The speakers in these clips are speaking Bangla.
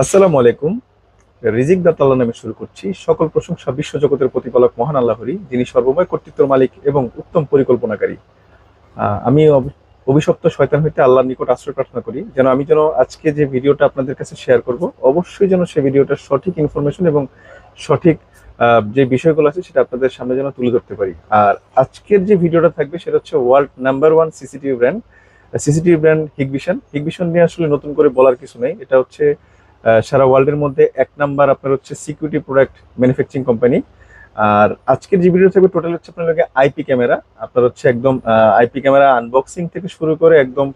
আসসালামু আলাইকুম। রিজিক দাতাল্লাহ নামে শুরু করছি। সকল প্রশংসা বিশ্বজগতের প্রতিপালক মহান আল্লাহরই যিনি সর্বময় কর্তৃত্বের মালিক এবং উত্তম পরিকল্পনাকারী। আমি অভিশপ্ত শয়তান হইতে আল্লাহর নিকট আশ্রয় প্রার্থনা করি, যেন আমি যেন আজকে যে ভিডিওটা আপনাদের কাছে শেয়ার করব, অবশ্যই যেন সেই ভিডিওটার সঠিক ইনফরমেশন এবং সঠিক যে বিষয়গুলো আছে সেটা আপনাদের সামনে যেন তুলে ধরতে পারি। আর আজকের যে ভিডিওটা থাকবে সেটা হচ্ছে world number one CCTV brand CCTV brand Hikvision. Hikvision নিয়ে আসলে নতুন করে বলার কিছু নেই। এটা হচ্ছে সারা ওয়ার্ল্ডের মধ্যে এক নাম্বার আপনার হচ্ছে সিকিউরিটি প্রোডাক্ট ম্যানুফ্যাকচারিং কোম্পানি আর আজকের যে ভিডিও থাকবে টোটাল হচ্ছে আপনার আইপি ক্যামেরা আপনার হচ্ছে একদম আইপি ক্যামেরা আনবক্সিং থেকে শুরু করে একদম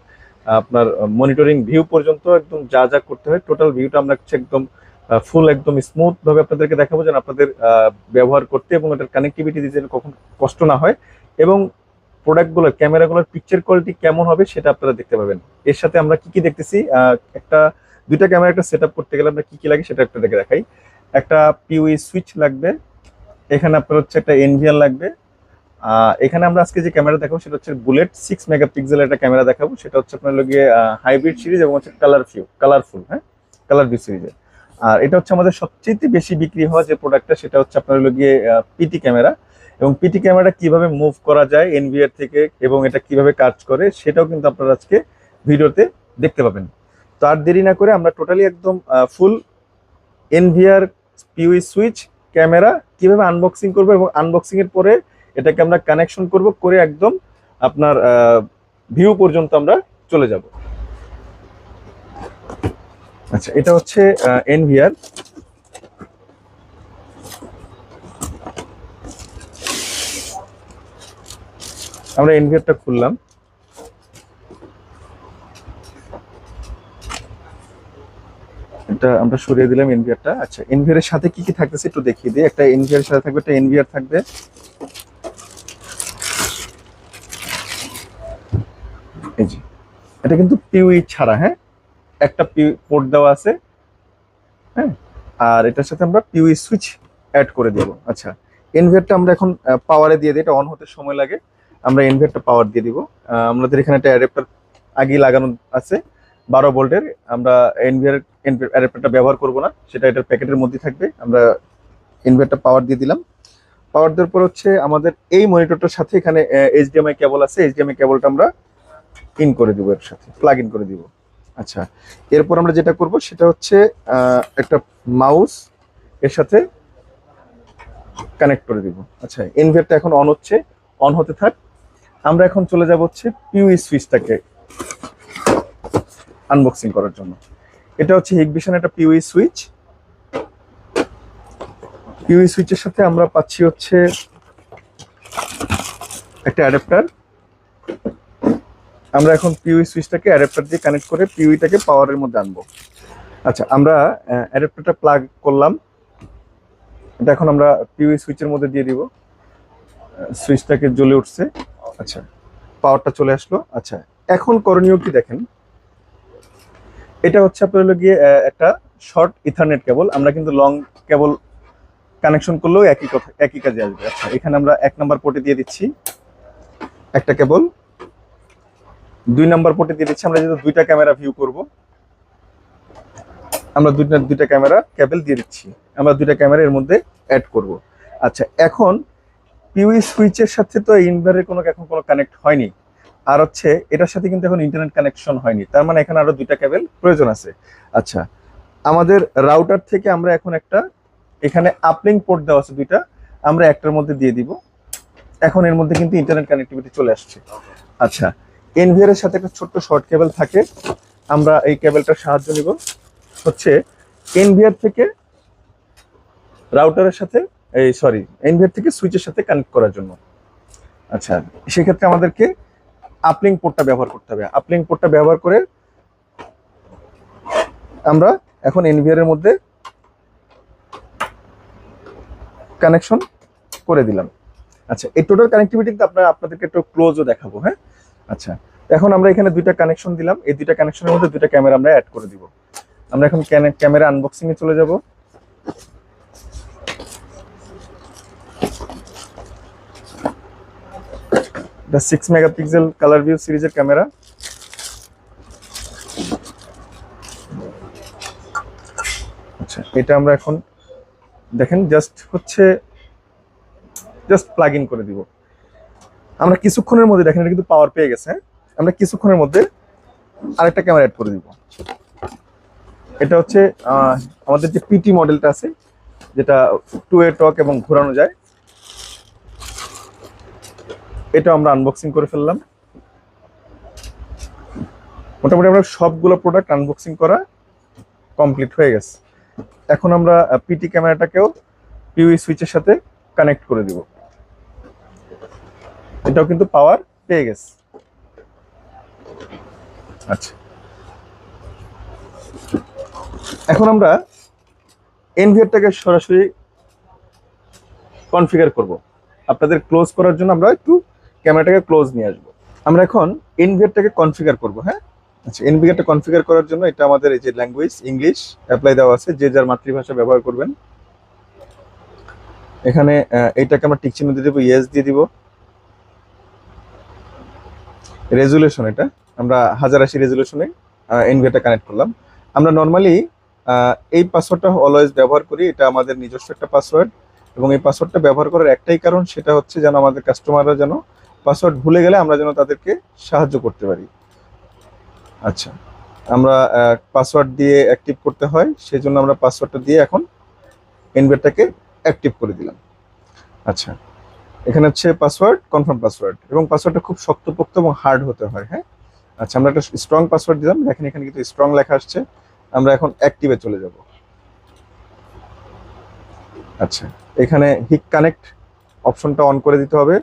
আপনার মনিটরিং ভিউ পর্যন্ত একদম যা যা করতে হয় টোটাল ভিউটা আমরা হচ্ছে একদম ফুল একদম স্মুথ ভাবে আপনাদেরকে দেখাবো যেন আপনাদের ব্যবহার করতে এবং এটার কানেক্টিভিটি দিতে কখন কষ্ট না হয় এবং প্রোডাক্টগুলোর ক্যামেরাগুলোর পিকচার কোয়ালিটি কেমন হবে সেটা আপনারা দেখতে পাবেন। এর সাথে আমরা কি কি দেখতেছি? একটা দুইটা ক্যামেরা একটা সেট করতে গেলে আমরা কি কি লাগে সেটা একটা দেখে দেখাই। একটা পিউই সুইচ লাগবে, এখানে আপনার হচ্ছে একটা এনভিআর লাগবে। এখানে আমরা আজকে যে ক্যামেরা দেখাবো সেটা হচ্ছে বুলেট সিক্স মেগাপিক্সেলের একটা ক্যামেরা দেখাবো। সেটা হচ্ছে আপনার লগে হাইব্রিড সিরিজ এবং হচ্ছে কালার ফিউ কালারফুল হ্যাঁ? কালার ভিউ সিরিজের আর এটা হচ্ছে আমাদের সবচেয়ে বেশি বিক্রি হওয়া যে প্রোডাক্টটা সেটা হচ্ছে আপনার লগে পিটি ক্যামেরা এবং পিটি ক্যামেরাটা কীভাবে মুভ করা যায় এনভিআর থেকে এবং এটা কীভাবে কাজ করে, সেটাও কিন্তু আপনারা আজকে ভিডিওতে দেখতে পাবেন। তো আর দেরি না করে আমরা টোটালি একদম full NVR PoE switch camera কীভাবে আনবক্সিং করব এবং আনবক্সিং এর পরে এটাকে আমরা কানেকশন করব করে একদম আপনার ভিউ পর্যন্ত আমরা চলে যাব। আচ্ছা এটা হচ্ছে এনভিআর আমরা এনভিআরটা খুললাম। এটা আমরা সরিয়ে দিলাম এনভিআরটা আচ্ছা এনভিআর এর সাথে কি কি থাকতেছে একটু দেখিয়ে দিই। একটা এনভিআর সাথে থাকবে, একটা এনভিআর থাকবে। এই যে, এটা কিন্তু পিউই ছাড়া হ্যাঁ? একটা পিউ পোর্ট দেওয়া আছে হ্যাঁ? আর এটার সাথে আমরা পিউই সুইচ অ্যাড করে দেব। আচ্ছা এনভিআরটা আমরা এখন পাওয়ারে দিয়ে দিই, এটা অন হতে সময় লাগে। আমরা এনভিআরটা পাওয়ার দিয়ে দিব। আমাদের এখানে একটা অ্যাডাপ্টার আগেই লাগানো আছে, বারো ভোল্টের। আমরা এনভিআর অ্যাডাপ্টারটা ব্যবহার করব না, সেটা এটার প্যাকেটের মধ্যে থাকবে। আমরা ইনভার্টার পাওয়ার দিয়ে দিলাম। পাওয়ার দেওয়ার পর হচ্ছে আমাদের এই মনিটরটার সাথে এখানে এইচডিএমআই কেবল আছে এইচডিএমআই কেবলটা আমরা ইন করে দিব এর সাথে প্লাগ ইন করে দিব। আচ্ছা এরপর আমরা যেটা করব সেটা হচ্ছে একটা মাউস এর সাথে কানেক্ট করে দিব। আচ্ছা ইনভার্টার এখন অন হচ্ছে অন হতে থাক। আমরা এখন চলে যাব হচ্ছে পিউই সুইচটাকে আনবক্সিং করার জন্য। এটা হচ্ছে হিগভিশন একটা পিউই সুইচ পিউই সুইচের সাথে আমরা পাচ্ছি হচ্ছে একটা অ্যাডাপ্টার আমরা এখন পিউই সুইচটাকে অ্যাডাপ্টার দিয়ে কানেক্ট করে পিউইটাকে পাওয়ারের মধ্যে আনব। আচ্ছা আমরা অ্যাডাপ্টারটা প্লাগ করলাম। এটা এখন আমরা পিউই সুইচের মধ্যে দিয়ে দিব। সুইচটাকে জ্বলে উঠছে। আচ্ছা পাওয়ারটা চলে আসলো। আচ্ছা এখন করণীয় কি দেখেন? এটা হচ্ছে আপনার হলো গিয়ে একটা শর্ট ইথারনেট কেবল আমরা কিন্তু লং কেবল কানেকশন করলেও একই কথা, একই কাজে আসবে। আচ্ছা এখানে আমরা এক নাম্বার পোর্টে দিয়ে দিচ্ছি একটা কেবল দুই নাম্বার পোর্টে দিয়ে দিচ্ছি, আমরা যেহেতু দুইটা ক্যামেরা ভিউ করব, আমরা দুইটা দুইটা ক্যামেরা কেবল দিয়ে দিচ্ছি। আমরা দুইটা ক্যামেরা এর মধ্যে অ্যাড করব। আচ্ছা এখন পিউই সুইচের সাথে তো ইনভার্টারের কোনো, এখন কোনো কানেক্ট হয়নি। আর হচ্ছে, এটার সাথে কিন্তু এখন ইন্টারনেট কানেকশন হয়নি। তার মানে এখানে আরও দুইটা কেবল প্রয়োজন আছে। আচ্ছা আমাদের রাউটার থেকে আমরা এখন একটা, এখানে আপলিং পোর্ট দেওয়া আছে দুইটা, আমরা একটার মধ্যে দিয়ে দিব। এখন এর মধ্যে কিন্তু ইন্টারনেট কানেক্টিভিটি চলে আসছে। আচ্ছা এনভিআর এর সাথে একটা ছোট্ট শর্ট কেবল থাকে। আমরা এই কেবলটার সাহায্য নিব। হচ্ছে এনভিআর থেকে রাউটারের সাথে, এই সরি এনভিআর থেকে সুইচের সাথে কানেক্ট করার জন্য। আচ্ছা সেক্ষেত্রে আমাদেরকে আপলিং পোর্টটা ব্যবহার করতে হবে। আপলিং পোর্টটা ব্যবহার করে আমরা এখন এনভিআর এর মধ্যে কানেকশন করে দিলাম। আচ্ছা এই টোটাল কানেক্টিভিটি কিন্তু আপনার, আপনাদেরকে একটু ক্লোজও দেখাবো হ্যাঁ? আচ্ছা এখন আমরা এখানে দুইটা কানেকশন দিলাম। এই দুইটা কানেকশনের মধ্যে দুইটা ক্যামেরা আমরা অ্যাড করে দিব। আমরা এখন ক্যামেরা আনবক্সিংয়ে চলে যাব। এটা সিক্স মেগাপিক্সেল কালার ভিউ সিরিজের ক্যামেরা আচ্ছা এটা আমরা এখন দেখেন জাস্ট হচ্ছে জাস্ট প্লাগ ইন করে দিব। আমরা কিছুক্ষণের মধ্যে দেখেন, এটা কিন্তু পাওয়ার পেয়ে গেছে? আমরা কিছুক্ষণের মধ্যে আরেকটা ক্যামেরা অ্যাড করে দিব। এটা হচ্ছে আমাদের যে পিটি মডেলটা আছে, যেটা টু এ টক এবং ঘোরানো যায় এটা আমরা আনবক্সিং করে ফেললাম। মোটামুটি আমরা সবগুলো প্রোডাক্ট আনবক্সিং করা কমপ্লিট হয়ে গেছে। এখন আমরা পিটি ক্যামেরাটাকেও পিউই সুইচের সাথে কানেক্ট করে দিব। এটাও কিন্তু পাওয়ার পেয়ে গেছে। আচ্ছা। এখন আমরা এনভিআরটাকে সরাসরি কনফিগার করব। আপনাদের ক্লোজ করার জন্য আমরা একটু ক্যামেরাটাকে ক্লোজ নিয়ে আসব। আমরা এখন এনভিআরটাকে কনফিগার করব হ্যাঁ? আচ্ছা এনভিআরটা কনফিগার করার জন্য এটা আমাদের এই যে ল্যাঙ্গুয়েজ ইংলিশ অ্যাপ্লাই দেওয়া আছে, যে যার মাতৃভাষা ব্যবহার করবেন। এখানে এইটাকে আমরা টিক দিয়ে দেবো ইয়েস দিয়ে দিব। রেজুলেশন এটা, আমরা হাজার আশি রেজুলেশনে এনভিআরটা কানেক্ট করলাম। আমরা নর্মালি এই পাসওয়ার্ডটা অলওয়েজ ব্যবহার করি, এটা আমাদের নিজস্ব একটা পাসওয়ার্ড এবং এই পাসওয়ার্ডটা ব্যবহার করার একটাই কারণ, সেটা হচ্ছে যেন আমাদের কাস্টমাররা যেন পাসওয়ার্ড ভুলে গেলে আমরা যেন তাদেরকে সাহায্য করতে পারি। আচ্ছা আমরা পাসওয়ার্ড দিয়ে অ্যাক্টিভ করতে হয় সেই জন্য আমরা পাসওয়ার্ডটা দিয়ে এখন এনভিআরটাকে অ্যাক্টিভ করে দিলাম। আচ্ছা এখানে হচ্ছে পাসওয়ার্ড কনফার্ম পাসওয়ার্ড এবং পাসওয়ার্ডটা খুব শক্তপোক্ত এবং হার্ড হতে হয় হ্যাঁ? আচ্ছা আমরা একটা স্ট্রং পাসওয়ার্ড দিলাম, দেখেন এখানে কিন্তু স্ট্রং লেখা আসছে, আমরা এখন অ্যাক্টিভে চলে যাব। আচ্ছা এখানে হিক কানেক্ট অপশনটা অন করে দিতে হবে।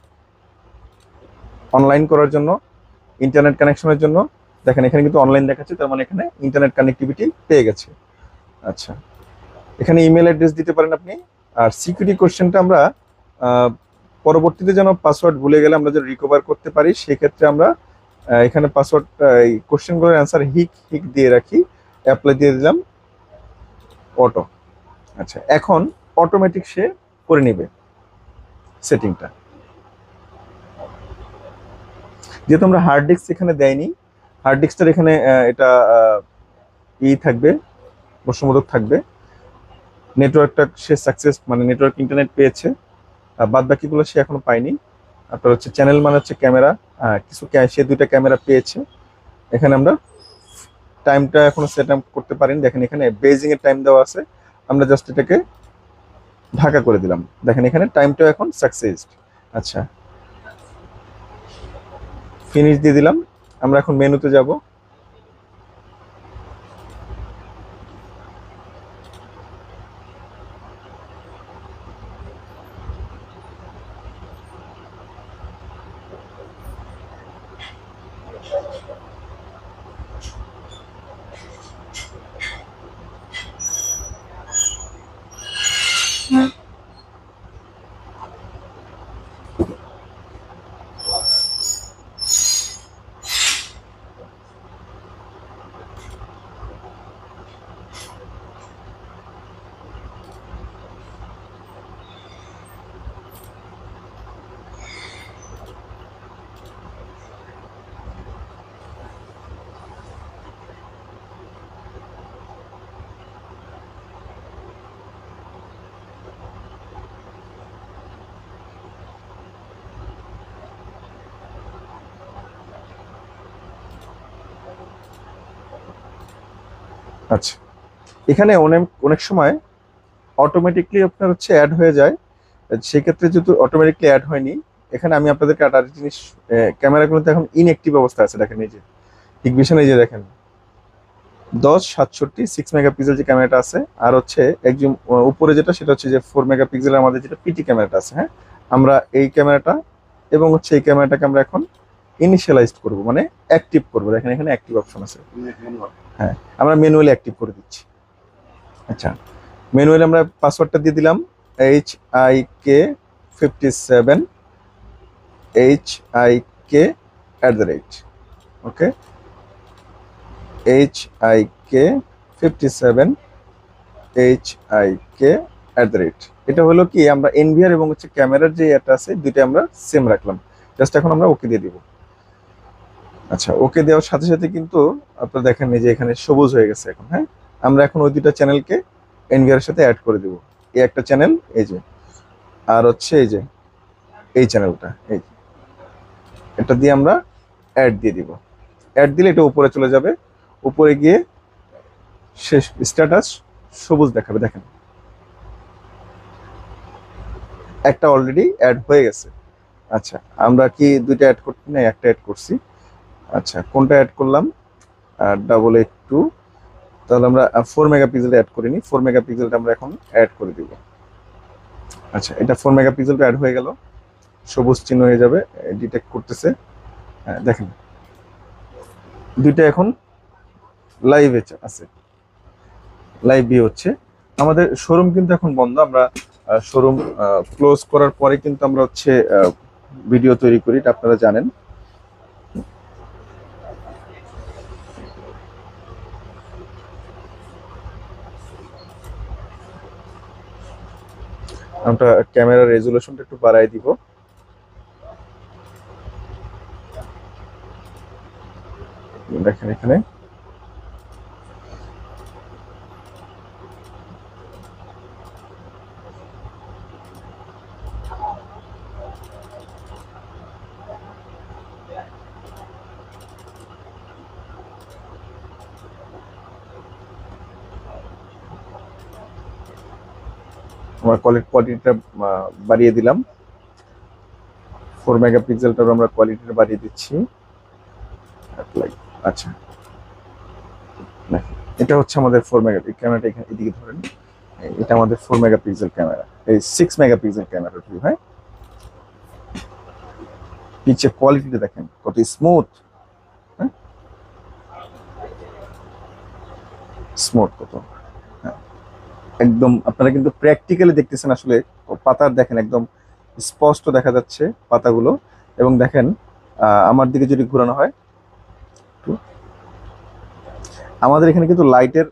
অনলাইন করার জন্য ইন্টারনেট কানেকশনের জন্য। দেখেন, এখানে কিন্তু অনলাইন দেখাচ্ছে, তার মানে এখানে ইন্টারনেট কানেক্টিভিটি পেয়ে গেছে। আচ্ছা। এখানে ইমেল অ্যাড্রেস দিতে পারেন আপনি। আর সিকিউরিটি কোশ্চেনটা আমরা পরবর্তীতে যেন পাসওয়ার্ড ভুলে গেলে আমরা যেন রিকভার করতে পারি, সেক্ষেত্রে আমরা এখানে পাসওয়ার্ড এই কোশ্চেনগুলোর অ্যান্সার হিক হিক দিয়ে রাখি অ্যাপ্লাই দিয়ে দিলাম অটো আচ্ছা এখন অটোমেটিক সে করে নেবে সেটিংটা যেহেতু আমরা হার্ড ডিস্ক এখানে দেয়নি হার্ড ডিস্কটার এখানে এটা ই থাকবে প্রশ্নবোধক থাকবে। নেটওয়ার্কটা সে সাকসেস মানে নেটওয়ার্ক ইন্টারনেট পেয়েছে। আর বাদ বাকিগুলো সে এখনও পায়নি। আপনার হচ্ছে চ্যানেল মানে হচ্ছে ক্যামেরা কিছু সে দুইটা ক্যামেরা পেয়েছে। এখানে আমরা টাইমটা এখনও সেট আপ করতে পারিনি। দেখেন এখানে বেজিং এর টাইম দেওয়া আছে। আমরা জাস্ট এটাকে ঢাকা করে দিলাম। দেখেন এখানে টাইমটা এখন সাকসেস আচ্ছা। ফিনিশ দিয়ে দিলাম। আমরা এখন মেনুতে যাব। আচ্ছা। এখানে অনেক অনেক সময় অটোমেটিকলি আপনার হচ্ছে অ্যাড হয়ে যায়। সেক্ষেত্রে যেহেতু অটোমেটিকলি অ্যাড হয়নি, এখানে আমি আপনাদেরকে আরেকটা জিনিস ক্যামেরাগুলোতে এখন ইনঅ্যাক্টিভ অবস্থা আছে, দেখেন এই যে ইগনিশন এই যে দেখেন। দশ, সাতষট্টি সিক্স মেগাপিক্সেল যে ক্যামেরাটা আছে, আর হচ্ছে একজন উপরে যেটা, সেটা হচ্ছে যে ফোর মেগাপিক্সেলের আমাদের যেটা পিটি ক্যামেরাটা আছে হ্যাঁ? আমরা এই ক্যামেরাটা এবং হচ্ছে এই ক্যামেরাটাকে আমরা এখন ইনিশিয়ালাইজড করব মানে অ্যাক্টিভ করব। দেখেন, এখানে অ্যাক্টিভ অপশন আছে। হ্যাঁ আমরা ম্যানুয়ালি অ্যাক্টিভ করে দিচ্ছি। আচ্ছা ম্যানুয়ালি আমরা পাসওয়ার্ডটা দিয়ে দিলাম H I K fifty seven H I K at the rate okay H I K fifty seven H I K at the rate এটা হলো কি, আমরা এনভিআর এবং হচ্ছে ক্যামেরার যে এটা আছে দুইটা আমরা সেম রাখলাম। জাস্ট এখন আমরা ওকে দিয়ে দিব। আচ্ছা ওকে দেওয়ার সাথে সাথে কিন্তু আপনারা দেখেন যে এখানে সবুজ হয়ে গেছে এখন হ্যাঁ? আমরা এখন ওই দুইটা চ্যানেলকে এনভিআর সাথে অ্যাড করে দিব। এই একটা চ্যানেল, এই যে, আর হচ্ছে এই যে, এই চ্যানেলটা, এই। এটা দিয়ে আমরা অ্যাড দিয়ে দিব। অ্যাড দিলে এটা উপরে চলে যাবে, উপরে গিয়ে শেষ স্ট্যাটাস সবুজ দেখাবে, দেখেন। একটা অলরেডি অ্যাড হয়ে গেছে। আচ্ছা আমরা কি দুইটা অ্যাড করতে না, একটা অ্যাড করছি। আচ্ছা কোনটা অ্যাড করলাম? ডাবল এইট টু তাহলে আমরা ফোর মেগাপিক্সেল অ্যাড করিনি। ফোর মেগাপিক্সেলটা আমরা এখন অ্যাড করে দিব। আচ্ছা এটা ফোর মেগাপিক্সেলটা অ্যাড হয়ে গেল। সবুজ চিহ্ন হয়ে যাবে ডিটেক্ট করতেছে। দেখেন। দুইটা এখন লাইভে আছে। লাইভ ভিউ হচ্ছে। আমাদের শোরুম কিন্তু এখন বন্ধ। আমরা শোরুম ক্লোজ করার পরে কিন্তু আমরা হচ্ছে ভিডিও তৈরি করি। এটা আপনারা জানেন। আমরা ক্যামেরা রেজুলেশনটা একটু বাড়াই দিব। দেখেন এখানে। আমরা কোয়ালিটি কোয়ালিটিটা বাড়িয়ে দিলাম। ফোর মেগাপিক্সেলটার আমরা কোয়ালিটিটা বাড়িয়ে দিচ্ছি। আচ্ছা। এটা হচ্ছে আমাদের ফোর মেগা ক্যামেরাটা এখানে এদিকে ধরেন। এটা আমাদের ফোর মেগাপিক্সেল ক্যামেরা এই সিক্স মেগাপিক্সেল ক্যামেরা ভিউ হ্যাঁ? পিচের কোয়ালিটিটা দেখেন, কত স্মুথ হ্যাঁ? স্মুথ কত? হ্যাঁ। একদম আপনারা কিন্তু প্র্যাকটিক্যালি দেখতেছেন আসলে পাতার দেখেন একদম স্পষ্ট দেখা যাচ্ছে পাতাগুলো। এবং দেখেন আমার দিকে যদি ঘোরানো হয়। আমাদের এখানে কিন্তু লাইটের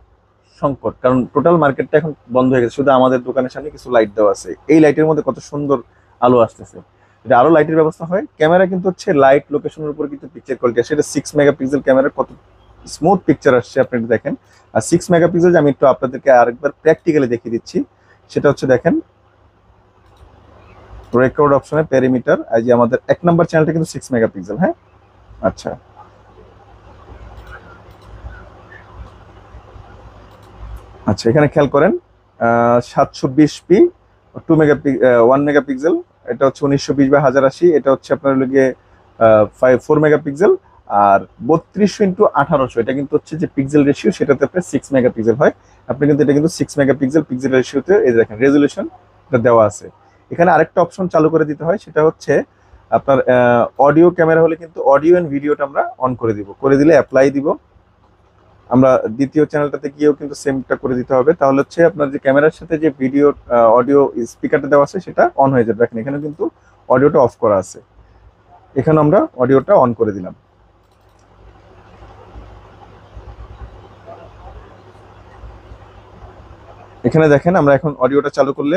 সংকট, কারণ টোটাল মার্কেটটা এখন বন্ধ হয়ে গেছে। শুধু আমাদের দোকানের সামনে কিছু লাইট দেওয়া আছে। এই লাইটের মধ্যে কত সুন্দর আলো আসতেছে। এটা আরও লাইটের ব্যবস্থা হয়। ক্যামেরা কিন্তু হচ্ছে লাইট লোকেশনের উপর কিন্তু পিকচার কোয়ালিটি আসে এটা সিক্স মেগাপিক্সেল ক্যামেরা কত স্মুথ পিকচার আসছে, আপনি দেখেন। আর সিক্স মেগাপিক্সেল আমি একটু আপনাদেরকে আরেকবার প্র্যাকটিক্যালি দেখিয়ে দিচ্ছি। সেটা হচ্ছে দেখেন রেকর্ড অপশনে প্যারিমিটার এই যে আমাদের এক নম্বর চ্যানেলটা কিন্তু সিক্স মেগাপিক্সেল হ্যাঁ? আচ্ছা। আচ্ছা এখানে খেয়াল করেন সাতশো বিশ P two mega one megapixel এটা হচ্ছে উনিশশো বিশ বা হাজার আশি, এটা হচ্ছে আপনার গিয়ে ফাইভ ফোর মেগাপিক্সেল আর বত্রিশশো ইন্টু আঠারোশো, এটা কিন্তু হচ্ছে যে পিক্সেল রেশিও সেটাতে আপনার সিক্স মেগাপিক্সেল হয়। আপনি কিন্তু এটা কিন্তু সিক্স মেগাপিক্সেল পিক্সেল রেশিওতে এই দেখেন রেজলিউশন এটা দেওয়া আছে। এখানে আরেকটা অপশন চালু করে দিতে হয়, সেটা হচ্ছে আপনার অডিও ক্যামেরা হলে কিন্তু অডিও এন্ড ভিডিওটা আমরা অন করে দিব। করে দিলে অ্যাপ্লাই দিব। আমরা দ্বিতীয় চ্যানেলটাতে গিয়েও কিন্তু সেমটা করে দিতে হবে। তাহলে হচ্ছে আপনার যে ক্যামেরার সাথে যে ভিডিও অডিও স্পিকারটা দেওয়া আছে, সেটা অন হয়ে যাবে। দেখেন এখানে কিন্তু অডিওটা অফ করা আছে। এখানে আমরা অডিওটা অন করে দিলাম। এখানে দেখেন, আমরা এখন অডিওটা চালু করলে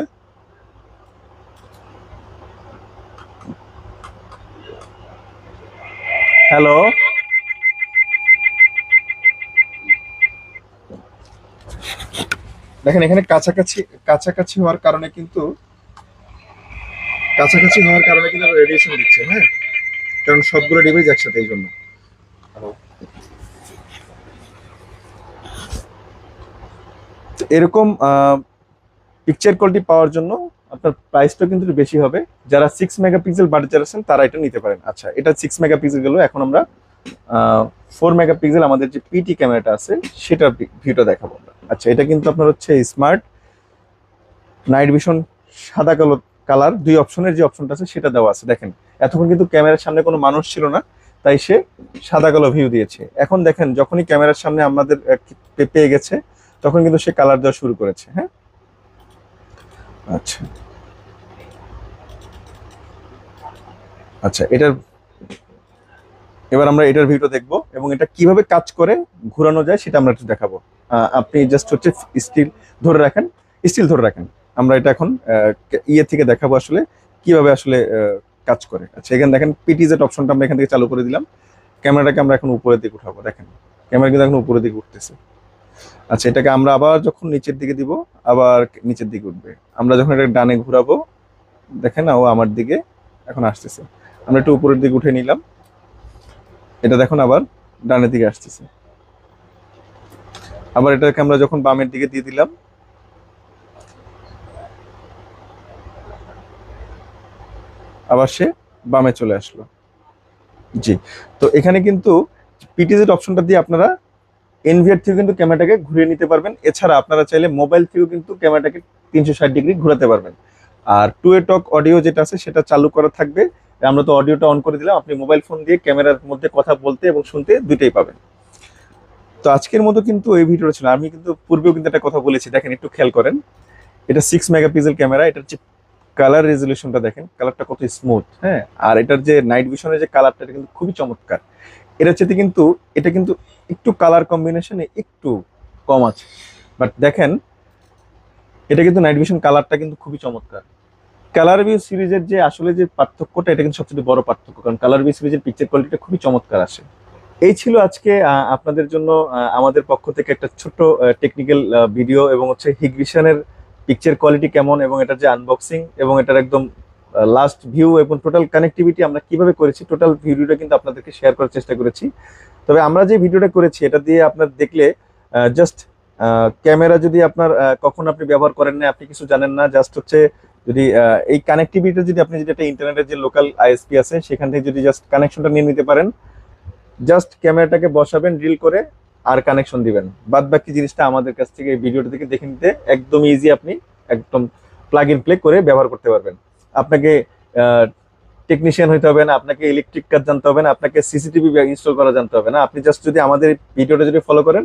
হ্যালো? দেখেন, এখানে কাছাকাছি কাছাকাছি হওয়ার কারণে কিন্তু, কাছাকাছি হওয়ার কারণে কিন্তু রেডিয়েশন দিচ্ছে হ্যাঁ? কারণ সবগুলো ডিভাইস একসাথে, এই জন্য। তো এরকম পিকচার কোয়ালিটি পাওয়ার জন্য আপনার প্রাইসটা কিন্তু বেশি হবে। যারা সিক্স মেগাপিক্সেল বাজেট আছেন, তারা এটা নিতে পারেন। আচ্ছা এটা সিক্স মেগাপিক্সেল গেল এখন আমরা ফোর মেগাপিক্সেল আমাদের যে পিটি ক্যামেরাটা আছে, সেটার ভিউটা দেখাবো আমরা। আচ্ছা এটা কিন্তু আপনার হচ্ছে স্মার্ট নাইট ভিশন সাদা কালো কালার দুই অপশনের যে অপশনটা আছে, সেটা দেওয়া আছে। দেখেন, এতক্ষণ কিন্তু ক্যামেরার সামনে কোনো মানুষ ছিল না, তাই সে সাদা কালো ভিউ দিয়েছে। এখন দেখেন, যখনই ক্যামেরার সামনে আমাদের পেয়ে গেছে তখন কিন্তু সে কালার দেওয়া শুরু করেছে হ্যাঁ? আচ্ছা। আচ্ছা এটার, এবার আমরা এটার ভিডিও দেখব এবং এটা কীভাবে কাজ করে ঘোরানো যায় সেটা আমরা একটু দেখাবো। আপনি জাস্ট হচ্ছে স্টিল ধরে রাখেন স্টিল ধরে রাখেন। আমরা এটা এখন ইয়ে থেকে দেখাবো আসলে কীভাবে আসলে কাজ করে। আচ্ছা এখানে দেখেন পিটিজেট অপশনটা আমরা এখান থেকে চালু করে দিলাম। ক্যামেরাটাকে আমরা এখন উপরের দিকে উঠাবো, দেখেন। ক্যামেরা কিন্তু এখন উপরের দিকে উঠতেছে। আচ্ছা এটাকে আমরা আবার যখন নিচের দিকে দিব, আবার নিচের দিকে উঠবে। আমরা যখন এটা ডানে ঘুরাবো, দেখেন ও আমার দিকে এখন আসতেছে। আমরা একটু উপরের দিকে উঠে নিলাম। এটা দেখুন আবার ডানের দিকে আসতেছে। আবার এটাকে আমরা যখন বামের দিকে দিয়ে দিলাম, আবার সে বামে চলে আসলো। জি, তো এখানে কিন্তু পিটিজেড অপশনটা দিয়ে আপনারা এনভিআর থেকে কিন্তু ক্যামেরাটাকে ঘুরিয়ে নিতে পারবেন। এছাড়া আপনারা চাইলে মোবাইল থেকেও কিন্তু ক্যামেরাটাকে তিনশো ষাট ডিগ্রি ঘোরাতে পারবেন। আর টু এ টক অডিও যেটা আছে, সেটা চালু করা থাকবে। আমরা তো অডিওটা অন করে দিলাম। আপনি মোবাইল ফোন দিয়ে ক্যামেরার মধ্যে কথা বলতে এবং শুনতে দুইটাই পাবেন। তো আজকের মতো কিন্তু এই ভিডিওটা ছিল। আমি কিন্তু পূর্বেও কিন্তু একটা কথা বলেছি। দেখেন, একটু খেয়াল করেন। এটা সিক্স মেগাপিক্সেল ক্যামেরা। এটার যে কালার রেজলিউশনটা দেখেন কালারটা কত স্মুথ হ্যাঁ? আর এটার যে নাইট ভিশনের যে কালারটা এটা কিন্তু খুবই চমৎকার। এটার চেয়ে কিন্তু এটা কিন্তু একটু কালার কম্বিনেশনে একটু কম আছে। বাট দেখেন, এটা কিন্তু নাইট ভিশন কালারটা কিন্তু খুবই চমৎকার। কালার ভিউ সিরিজের যে আসলে যে পার্থক্যটা, এটা কিন্তু সবচেয়ে বড় পার্থক্য। কারণ কালার ভিউ সিরিজের পিকচার কোয়ালিটিটা খুবই চমৎকার আসে। এই ছিল আজকে আপনাদের জন্য আমাদের পক্ষ থেকে একটা ছোট্ট টেকনিক্যাল ভিডিও এবং হচ্ছে হিগভিশনের পিকচার কোয়ালিটি কেমন এবং এটার যে আনবক্সিং এবং এটার একদম লাস্ট ভিউ এবং টোটাল কানেক্টিভিটি আমরা কীভাবে করেছি টোটাল ভিডিওটা কিন্তু আপনাদেরকে শেয়ার করার চেষ্টা করেছি। তবে আমরা যে ভিডিওটা করেছি, এটা দিয়ে আপনার দেখলে জাস্ট ক্যামেরা যদি আপনার কখন আপনি ব্যবহার করেন না আপনি কিছু জানেন না জাস্ট হচ্ছে যদি এই কানেক্টিভিটি যদি আপনি যদি একটা ইন্টারনেটের যে লোকাল আইএসপি আছে, সেখান থেকে যদি জাস্ট কানেকশনটা নিয়ে নিতে পারেন জাস্ট ক্যামেরাটাকে বসাবেন রিল করে, আর কানেকশন দিবেন। বাদ বাকি জিনিসটা আমাদের কাছ থেকে ভিডিওটা থেকে দেখে নিতে একদম ইজি আপনি একদম প্লাগ ইন প্লে করে ব্যবহার করতে পারবেন। আপনাকে টেকনিশিয়ান হইতে হবে না, আপনাকে ইলেকট্রিক কাজ জানতে হবে না, আপনাকে সিসিটিভি ইনস্টল করা জানতে হবে না। আপনি জাস্ট যদি আমাদের ভিডিওটা যদি ফলো করেন,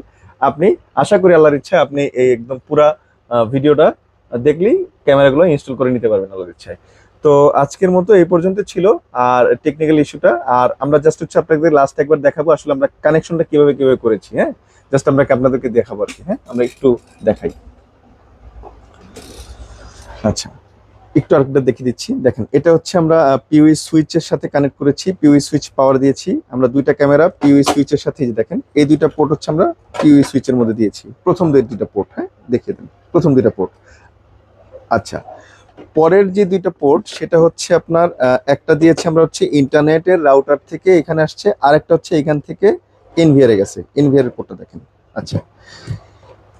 আপনি আশা করি আল্লাহর ইচ্ছা আপনি এই একদম পুরা ভিডিওটা দেখলেই ক্যামেরাগুলো ইনস্টল করে নিতে পারবেন আল্লাহর ইচ্ছায়। তো আজকের মতো এই পর্যন্ত ছিল, আর টেকনিক্যাল ইস্যুটা আর আমরা জাস্ট হচ্ছে আপনাদের লাস্ট একবার দেখাবো আসলে আমরা কানেকশনটা কীভাবে কীভাবে করেছি হ্যাঁ? জাস্ট আমরা আপনাদেরকে দেখাবো আর কি হ্যাঁ? আমরা একটু দেখাই। আচ্ছা। একটু আরেকটা দেখিয়ে দিচ্ছি। দেখেন, এটা হচ্ছে আমরা পিউই সুইচের সাথে কানেক্ট করেছি। পিউই সুইচ পাওয়ার দিয়েছি। আমরা দুইটা ক্যামেরা পিউই সুইচের সাথে দেখেন, এই দুইটা পোর্ট হচ্ছে আমরা পিউই সুইচের মধ্যে দিয়েছি। প্রথম দুই, দুইটা পোর্ট হ্যাঁ? দেখিয়ে দেন। প্রথম দুইটা পোর্ট আচ্ছা পরের যে দুইটা পোর্ট সেটা হচ্ছে আপনার একটা দিয়েছি আমরা হচ্ছে ইন্টারনেটের রাউটার থেকে, এখানে আসছে। আরেকটা হচ্ছে এখান থেকে এনভিআর এ গেছে। এনভিআর এর পোর্টটা দেখেন। আচ্ছা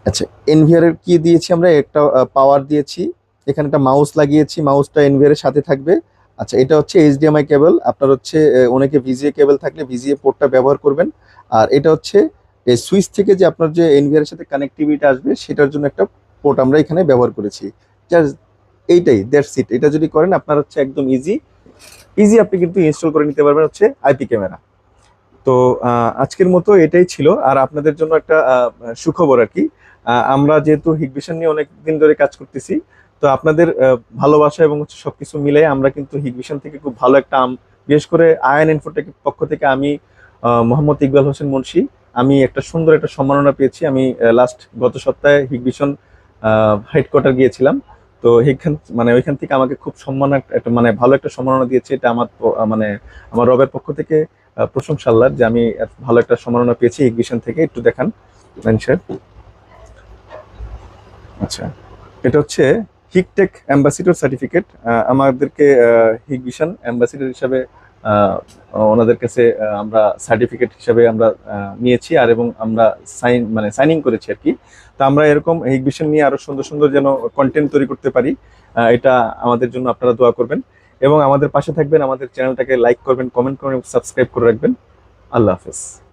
আচ্ছা এনভিআর এর কি দিয়েছি আমরা? একটা পাওয়ার দিয়েছি। এখানে একটা মাউস লাগিয়েছি মাউসটা এনভিআর এর সাথে থাকবে। আচ্ছা এটা হচ্ছে এইচডিএমআই কেবল আপনার হচ্ছে অনেকে ভিজিএ কেবল থাকলে ভিজিএ পোর্টটা ব্যবহার করবেন। আর এটা হচ্ছে এই সুইচ থেকে যে আপনার যে এনভিআর এর সাথে কানেক্টিভিটি আসবে, সেটার জন্য একটা পোর্ট আমরা এখানে ব্যবহার করেছি। জাস্ট এইটাই দ্যাটস ইট এটা যদি করেন, আপনার হচ্ছে একদম ইজি ইজি আপনি কিন্তু ইনস্টল করে নিতে পারবেন হচ্ছে আইপি ক্যামেরা তো আজকের মতো এটাই ছিল। আর আপনাদের জন্য একটা সুখবর আর কি। আমরা যেহেতু হিগভিশন নিয়ে অনেক দিন ধরে কাজ করতেছি তো আপনাদের ভালোবাসা এবং হচ্ছে সবকিছু মিলে আমরা কিন্তু হিগভিশন থেকে খুব ভালো একটা আম, বিশেষ করে আয়ন ইনফোটেক পক্ষ থেকে আমি মোহাম্মদ ইকবাল হোসেন মুন্সি। আমি একটা সুন্দর একটা সম্মাননা পেয়েছি। আমি লাস্ট গত সপ্তাহে হিগভিশন হেডকোয়ার্টার গিয়েছিলাম। তো এইখান মানে ওইখান থেকে আমাকে খুব সম্মান একটা- মানে ভালো একটা সম্মাননা দিয়েছে। এটা আমার মানে আমার রবের পক্ষ থেকে প্রশংসা আল্লাহর যে আমি ভালো একটা সম্মাননা পেয়েছি হিগভিশন থেকে। একটু দেখান আচ্ছা এটা হচ্ছে হিকটেক অ্যাম্বাসিডর সার্টিফিকেট আমাদেরকে হিগভিশন অ্যাম্বাসিডর হিসাবে ওনাদের কাছে আমরা সার্টিফিকেট হিসাবে আমরা নিয়েছি আর এবং আমরা সাইন মানে সাইনিং করেছি আর কি। তো আমরা এরকম হিগভিশন নিয়ে আরও সুন্দর সুন্দর যেন কন্টেন্ট তৈরি করতে পারি এটা আমাদের জন্য আপনারা দোয়া করবেন। এবং আমাদের পাশে থাকবেন, আমাদের চ্যানেলটাকে লাইক করবেন কমেন্ট করবেন সাবস্ক্রাইব করে রাখবেন। আল্লাহ হাফেজ।